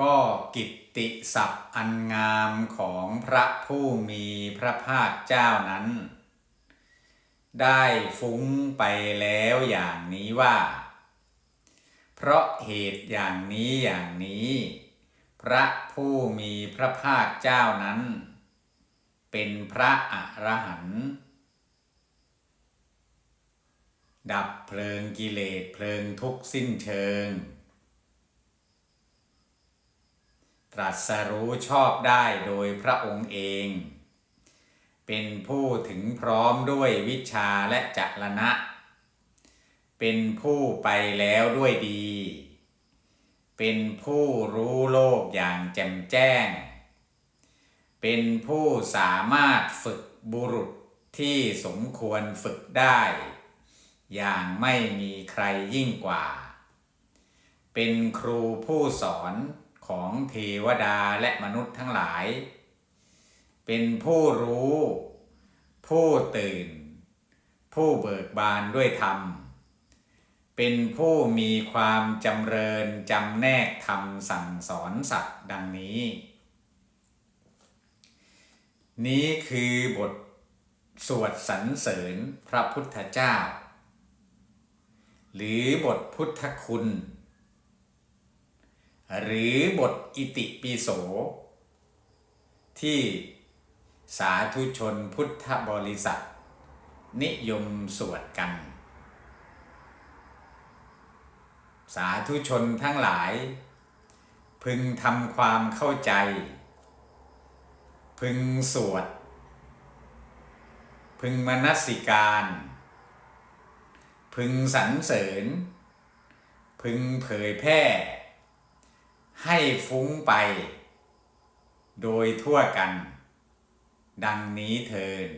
ก็กิตติศัพท์อันงามของพระผู้มีพระภาคเจ้านั้น ได้ฟุ้งไปแล้วอย่างนี้ว่า เพราะเหตุอย่างนี้อย่างนี้ พระผู้มีพระภาคเจ้านั้น เป็นพระอรหันต์ดับเพลิงกิเลสเพลิงทุกข์สิ้นเชิง ตรัสรู้ชอบได้โดยพระองค์เอง เป็นผู้ถึงพร้อมด้วยวิชาและจัลนะ เป็นผู้ไปแล้วด้วยดี เป็นผู้รู้โลกอย่างแจ่มแจ้ง เป็นผู้สามารถฝึกบุรุษที่สมควรฝึกได้ อย่างไม่มีใครยิ่งกว่า เป็นครูผู้สอน ของเทวดาและมนุษย์ทั้งหลาย เป็นผู้รู้ ผู้ตื่น ผู้เบิกบานด้วยธรรม เป็นผู้มีความจำเริญจำแนกธรรมสั่งสอนสัตว์ดังนี้ นี้คือบทสวดสรรเสริญพระพุทธเจ้า หรือบทพุทธคุณ หรือบทอิติปิโส ที่สาธุชนพุทธบริษัท นิยมสวดกัน สาธุชนทั้งหลาย พึงทำความเข้าใจ พึงสวด พึงมนสิการ พึงสรรเสริญ พึงเผยแพร่ ให้ฟุ้งไป โดยทั่วกัน ดังนี้เทิน